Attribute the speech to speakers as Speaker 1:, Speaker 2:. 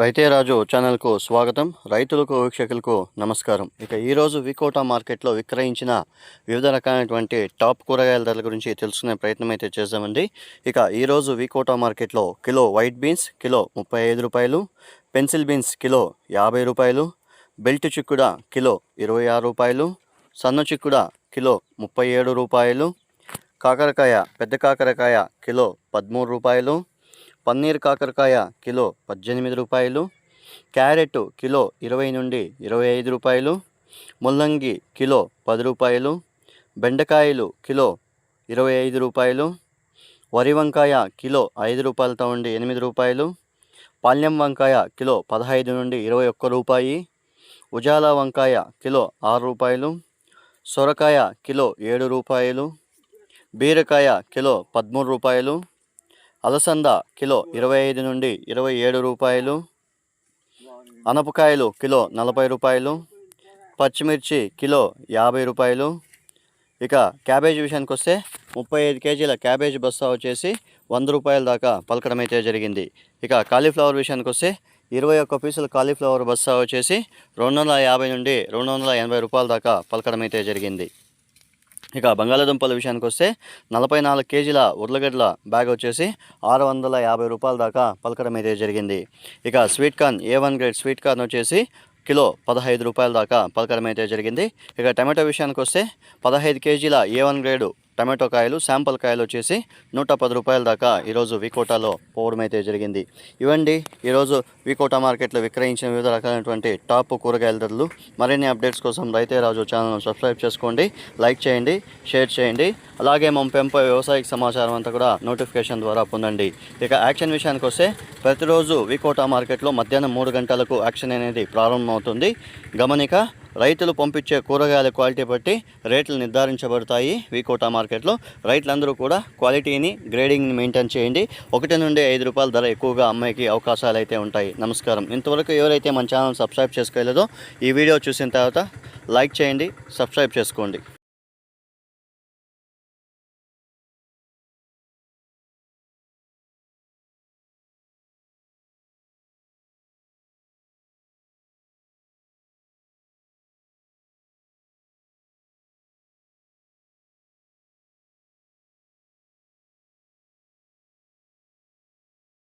Speaker 1: రైతే రాజు ఛానల్కు స్వాగతం. రైతులకు వీక్షకులకు నమస్కారం. ఇక ఈరోజు వికోటా మార్కెట్లో విక్రయించిన వివిధ రకాలైనటువంటి టాప్ కూరగాయల ధరల గురించి తెలుసుకునే ప్రయత్నం అయితే చేద్దామండి. ఇక ఈరోజు వికోటా మార్కెట్లో కిలో వైట్ బీన్స్ కిలో ముప్పై ఐదు రూపాయలు పెన్సిల్ బీన్స్ కిలో యాభై రూపాయలు బెల్ట్ చిక్కుడ కిలో ఇరవై ఆరు రూపాయలు సన్న చిక్కుడ కిలో ముప్పై ఏడు రూపాయలు కాకరకాయ పెద్ద కాకరకాయ కిలో పదమూడు రూపాయలు పన్నీర్ కాకరకాయ కిలో పద్దెనిమిది రూపాయలు క్యారెట్ కిలో ఇరవై నుండి ఇరవై ఐదు రూపాయలు ముల్లంగి కిలో పది రూపాయలు బెండకాయలు కిలో ఇరవై ఐదు రూపాయలు వరి వంకాయ కిలో ఐదు రూపాయలతో ఉండి ఎనిమిది రూపాయలు పాల్యం వంకాయ కిలో పదహైదు నుండి ఇరవై ఒక్క రూపాయి ఉజాలా వంకాయ కిలో ఆరు రూపాయలు సొరకాయ కిలో ఏడు రూపాయలు బీరకాయ కిలో పదమూడు రూపాయలు అలసంద కిలో ఇరవై ఐదు నుండి ఇరవై ఏడు రూపాయలు అనపకాయలు కిలో నలభై రూపాయలు పచ్చిమిర్చి కిలో యాభై రూపాయలు. ఇక క్యాబేజీ విషయానికి వస్తే ముప్పై ఐదు కేజీల క్యాబేజీ బస్తా వచ్చేసి వంద రూపాయల దాకా పలకడం అయితే జరిగింది. ఇక కాలీఫ్లవర్ విషయానికి వస్తే ఇరవై ఒక్క పీసుల కాలీఫ్లవర్ బస్తా వచ్చేసి రెండు వందల యాభై నుండి రెండు వందల ఎనభై రూపాయల దాకా పలకడం అయితే జరిగింది. ఇక బంగాళాదుంపల విషయానికి వస్తే నలభై నాలుగు కేజీల ఉర్లగడ్డల బ్యాగ్ వచ్చేసి ఆరు వందల యాభై రూపాయల దాకా పలకడం అయితే జరిగింది. ఇక sweet corn A one grade sweet corn వచ్చేసి కిలో పదహైదు రూపాయల దాకా పలకడం అయితే జరిగింది. ఇక టమాటో విషయానికి వస్తే పదహైదు కేజీల ఏ వన్ గ్రేడు టమాటో కాయలు శాంపుల్ కాయలు వచ్చేసి నూట పది రూపాయల దాకా ఈరోజు వికోటాలో పోవడం అయితే జరిగింది. ఇవండి ఈరోజు వికోటా మార్కెట్లో విక్రయించిన వివిధ రకాలైనటువంటి టాప్ కూరగాయల ధరలు. మరిన్ని అప్డేట్స్ కోసం రైతే రాజు ఛానల్ను సబ్స్క్రైబ్ చేసుకోండి లైక్ చేయండి షేర్ చేయండి. అలాగే మా పెంపై వ్యవసాయ సమాచారం అంతా కూడా నోటిఫికేషన్ ద్వారా పొందండి. ఇక యాక్షన్ విషయానికి వస్తే ప్రతిరోజు వికోటా మార్కెట్లో మధ్యాహ్నం మూడు గంటలకు యాక్షన్ అనేది ప్రారంభమవుతుంది. గమనిక రైతులు పంపించే కూరగాయల క్వాలిటీ బట్టి రేట్లు నిర్ధారించబడతాయి వీకోటా మార్కెట్లో. రైతులందరూ కూడా క్వాలిటీని గ్రేడింగ్ని మెయింటైన్ చేయండి. ఒకటి నుండి ఐదు రూపాయల ధర ఎక్కువగా అమ్మాయికి అవకాశాలు అయితే ఉంటాయి. నమస్కారం. ఇంతవరకు ఎవరైతే మన ఛానల్ సబ్స్క్రైబ్ చేసుకోలేదో ఈ వీడియో చూసిన తర్వాత లైక్ చేయండి సబ్స్క్రైబ్ చేసుకోండి.